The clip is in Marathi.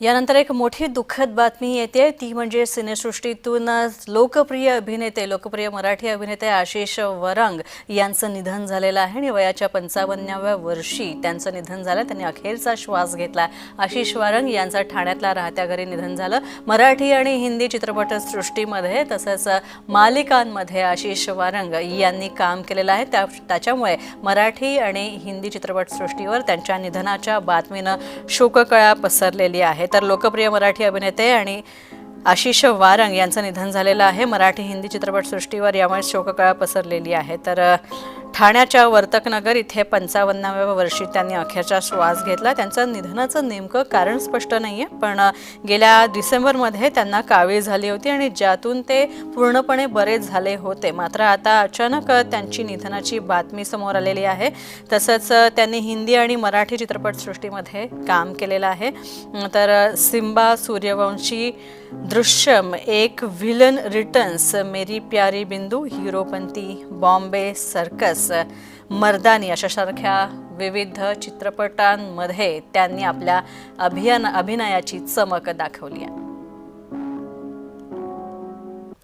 यानंतर एक मोठी दुःखद बातमी येते. ती म्हणजे सिनेसृष्टीतून लोकप्रिय अभिनेते लोकप्रिय मराठी अभिनेते आशिष वरंग यांचं निधन झालेलं आहे. आणि वयाच्या पंचावन्नाव्या वर्षी त्यांचं निधन झालं. त्यांनी अखेरचा श्वास घेतला. आशिष वरंग यांचं ठाण्यातल्या राहत्या घरी निधन झालं. मराठी आणि हिंदी चित्रपटसृष्टीमध्ये तसंच मालिकांमध्ये आशिष वारंग यांनी काम केलेलं आहे. त्या त्याच्यामुळे मराठी आणि हिंदी चित्रपटसृष्टीवर त्यांच्या निधनाच्या बातमीनं शोककळा पसरलेली आहे. तर लोकप्रिय मराठी अभिनेते आणि आशिष वारंग यांचं निधन झालेलं आहे. मराठी हिंदी चित्रपटसृष्टीवर यामुळे शोककळा पसरलेली आहे. तर ठाण्याच्या वर्तकनगर इथे पंचावन्नाव्या वर्षी त्यांनी अखेरचा श्वास घेतला. त्यांचं निधनाचं नेमकं कारण स्पष्ट नाही आहे पण गेल्या डिसेंबरमध्ये त्यांना कावीळ झाली होती आणि ज्यातून ते पूर्णपणे बरे झाले होते. मात्र आता अचानक त्यांची निधनाची बातमी समोर आलेली आहे. तसंच त्यांनी हिंदी आणि मराठी चित्रपटसृष्टीमध्ये काम केलेलं आहे. तर सिम्बा सूर्यवंशी दृश्यम एक व्हिलन रिटर्न्स मेरी प्यारी बिंदू हिरोपंती बॉम्बे सर्कस मर्दानी अशासारख्या विविध चित्रपटांमध्ये त्यांनी आपल्या अभियान अभिनयाची चमक दाखवली आहे.